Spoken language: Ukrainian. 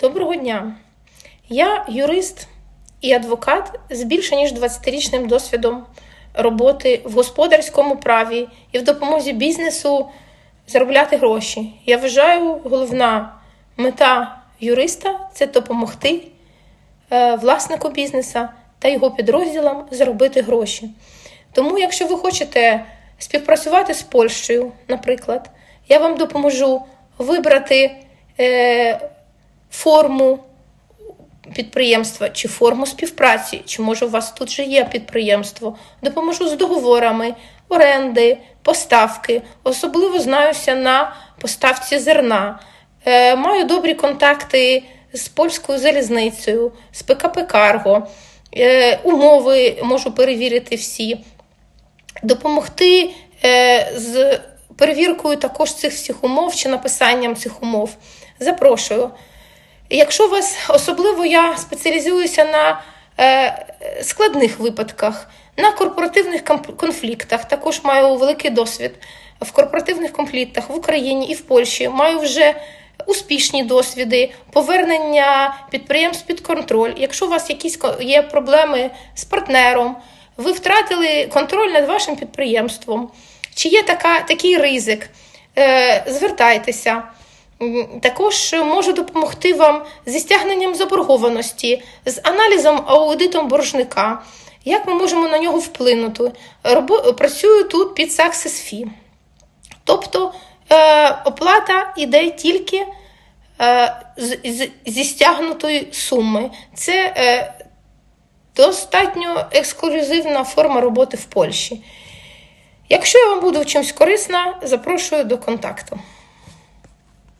Доброго дня. Я юрист і адвокат з більше ніж 20-річним досвідом роботи в господарському праві і в допомозі бізнесу заробляти гроші. Я вважаю, головна мета юриста це допомогти е, власнику бізнеса та його підрозділам заробити гроші. Тому, якщо ви хочете співпрацювати з Польщею, наприклад, я вам допоможу вибрати е, форму підприємства чи форму співпраці, чи може у вас тут же є підприємство. Допоможу з договорами, оренди, поставки. Особливо знаюся на поставці зерна. Е, маю добрі контакти з польською залізницею, з ПКП Карго. Е, умови можу перевірити всі. Допомогти е, з перевіркою також цих всіх умов чи написанням цих умов. Запрошую. Якщо вас особливо я спеціалізуюся на е, складних випадках, на корпоративних конфліктах, також маю великий досвід в корпоративних конфліктах в Україні і в Польщі. Маю вже успішні досвіди, повернення підприємств під контроль. Якщо у вас якісь є проблеми з партнером, ви втратили контроль над вашим підприємством, чи є така, такий ризик, е, звертайтеся. Також можу допомогти вам зі стягненням заборгованості, з аналізом аудитом боржника. Як ми можемо на нього вплинути? Працюю тут під Success Fee. Тобто е, оплата йде тільки е, зі стягнутої суми. Це е, достатньо ексклюзивна форма роботи в Польщі. Якщо я вам буду чимось корисна, запрошую до контакту.